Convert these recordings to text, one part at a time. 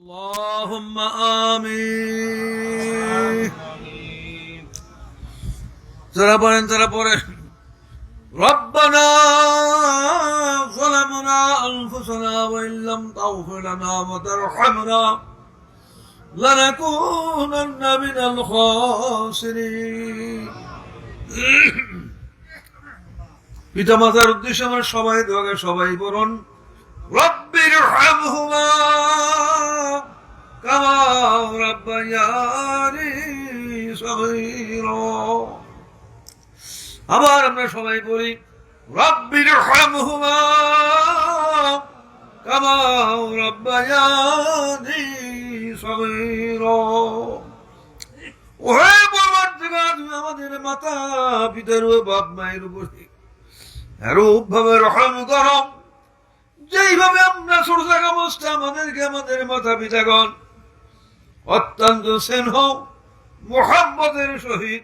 اللهم آمين যারা পড়েন তারা পড়েন ربنا ظلمنا أنفسنا وإن لم تغفر لنا وترحمنا لنكونن من الخاسرين পিতা মাতার উদ্দেশ্যে আমার সবাই দোয়াকে সবাই বলুন রব্বির আবার আমরা সবাই বলি রব্বির হামহুমা কামা রাব্বায়ানি সগীরা। ওহে পরবর্তীকার, তুমি আমাদের মাতা পিতার বাপ মায়ের উপরে এরূপ ভাবে রহম করম যেইভাবে আমরা ছোট থাকা অবস্থায় আমাদেরকে আমাদের মাতা পিতাগণ অত্যন্ত স্নেহ, মোহাম্মদের সহিত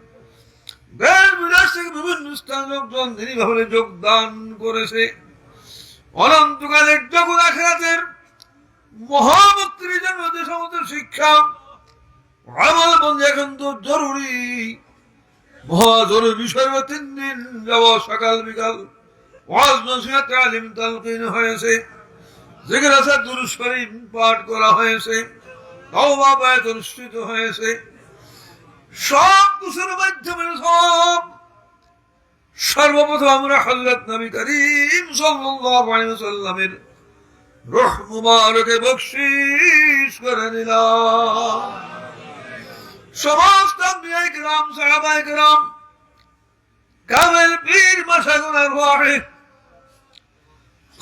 বিভিন্ন লোকজন ভাবে যোগদান করেছে। অনন্তকালের জগৎ আখেরাতের মহামুক্তির জন্য যে সমস্ত শিক্ষা আমল বন্ধু এখন তো জরুরি। বিষয় তিন দিন যাব সকাল বিকাল ওয়াজ নসিহত তালকিন হয়েছে। পাঠ করা হয়েছে। অনুষ্ঠিত হয়েছে। সব কিছুর মাধ্যমে সব। সর্বপ্রথম আমরা হযরত নবী করিম ওয়াসাল্লামের রূহ মুবারকে বকশিশ করে দিলাম সমস্ত কিরাম সাহাবায়ে কিরাম কামেল পীর মাশাগুনার ওয়াহিদ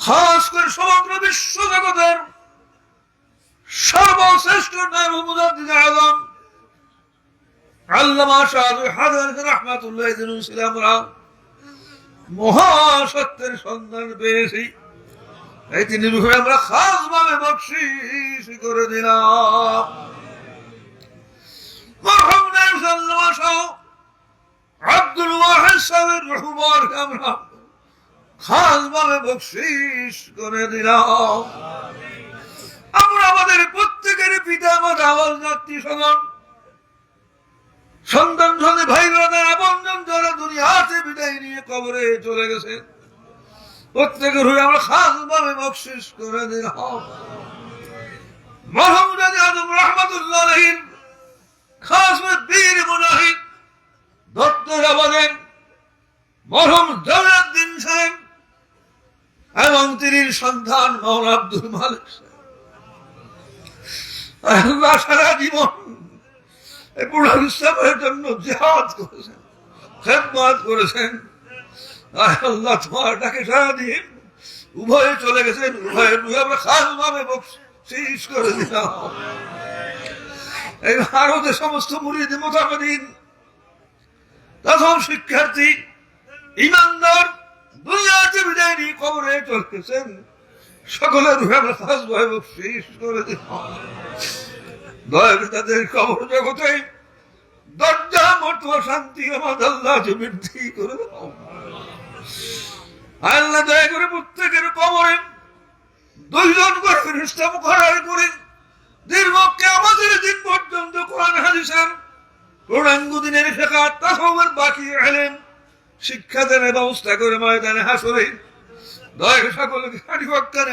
খাস করে সমগ্র বিশ্ব জগতের সর্বশ্রেষ্ঠ নাম মুজাদ্দিদ আজম আল্লামা হাজার ছিলামরা মহাসত্যের সন্ধান পেয়েছি। এই তিনি আমরা খাস ভাবে বকশিস করে দিলাম। আব্দুল আমরা খাস ভাবে করে আমরা আমাদের প্রত্যেকের পিতা মাতা আওয়াজ যাত্রী সমান। সন্তান সঙ্গে ভাই ব্রাদার আপনজন যারা দুনিয়াতে বিদায় নিয়ে কবরে চলে গেছে। প্রত্যেকের হয়ে আমরা খাস ভাবে বকশিস করে বলেন, মরহম সাহেব এবং তিনি সন্তান আব্দুল মালিক সাহেব সারা জীবন এই পুরা ইসলামের জন্য জেহাদ করেছেন, খেদমাত করেছেন। আল্লাহ, তোমার ডাকে সারাদিন উভয়ে চলে গেছেন, উভয় আমরা খাস ভাবে শেষ করে দিলাম। এই ভারতের সমস্ত মুড়িদ মোতাবেদিন, প্রথম শিক্ষার্থী, ইমানদার, দুনিয়াতে বিদায় কবরে চলতেছেন সকলের রূপে আমরা খাস ভয় শেষ করে দিলাম। কবর জগতে দরজা শান্তি আল্লাহ বৃদ্ধি করে আল্লাহ, দয়া করে প্রত্যেকের কবরে দুইজন করে করে দীর্ঘকে আমাদের দিন পর্যন্ত কোরআন, হাদিসের পূর্ণাঙ্গ দিনের ফেকার তাসমের বাকি এলেন শিক্ষা দানের ব্যবস্থা করে ময়দানে হাসরে দয়া সকলকে পক্ষানে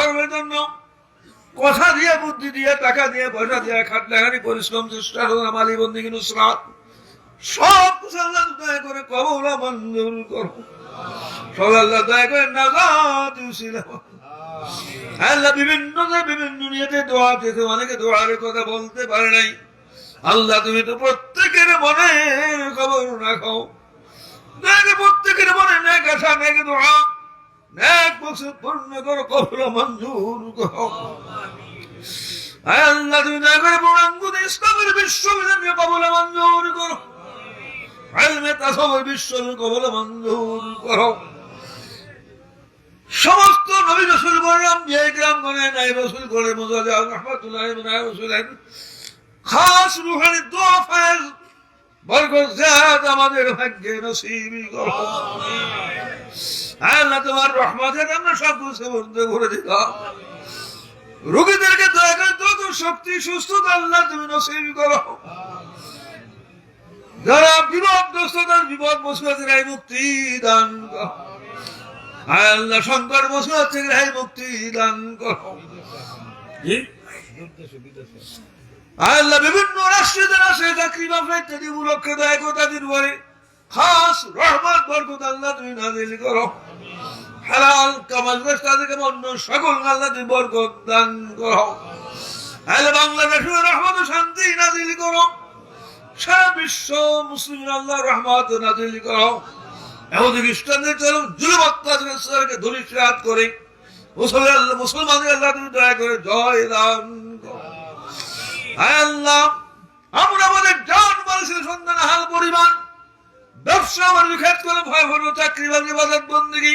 ধর্মের জন্য। কথা দিয়ে, বুদ্ধি দিয়ে, টাকা দিয়ে, পয়সা দিয়ে খাটলাখানি পরিশ্রম, চেষ্টা মালি, বন্দি কিন্তু শ্রাত সব করে কবলা মঞ্জুর করো সব আল্লাহ বিভিন্ন বিভিন্ন কথা বলতে পারে নাই। আল্লাহ, তুমি তো প্রত্যেকের মনে খবর রাখো। প্রত্যেকের মনে নেক আশা দোয়া। মকসদ করো কবল মঞ্জুর করো আল্লাহ তুমি দয়া করে পূর্ণাঙ্গুদ ইসলামের বিশ্ববিদ্যালয় কবল মঞ্জুর করো সমস্ত নবী রসুল করলাম যে গ্রাম করে নাই রসুল করে মোজাজ রহমতুল্লাহ নাই খাস রুহানি দোয়া ফায়েজ বরকত আমাদের ভাগ্যে নসিবি করো আল্লাহ তোমার রহমতের আমরা সব কিছু ভরে দিলাম রোগীদেরকে দয়া করে যত শক্তি সুস্থতা আল্লাহ তুমি নসিবি করো। যারা বিপদগ্রস্ত তার বিপদ মুসিবতের এই মুক্তি দান করো। আল্লাহ, শঙ্কর মুসিবত থেকে রেহাই মুক্তি দান করো। আল্লাহ, বিভিন্ন রাষ্ট্রে যারা আছে চাকরি ব্যবসা ইত্যাদি উপলক্ষে দয়া করে তাদের উপরে খাস রহমত, বরকত, আল্লাহ তুমি নাজিল করো। হালাল কামাল তাদেরকে অন্য সকল বরকত দান করো। আল্লাহ বাংলাদেশের রহমত শান্তি নাজিল করো। সারা বিশ্ব মুসলিম আল্লাহ রহমত নাজিল করো। এমনকি খ্রিস্টানদের চরম জুলুম অত্যাচারকে ধরিষ্রাত করে। মুসলমান আল্লাহ তুমি দয়া করে জয় দান আল্লাহ, আমরা আমাদের জান মানুষের সন্ধান হাল পরিমাণ। ব্যবসা বাণিজ্য করে ভয় ভরব চাকরি বাকরি বাজার বন্দী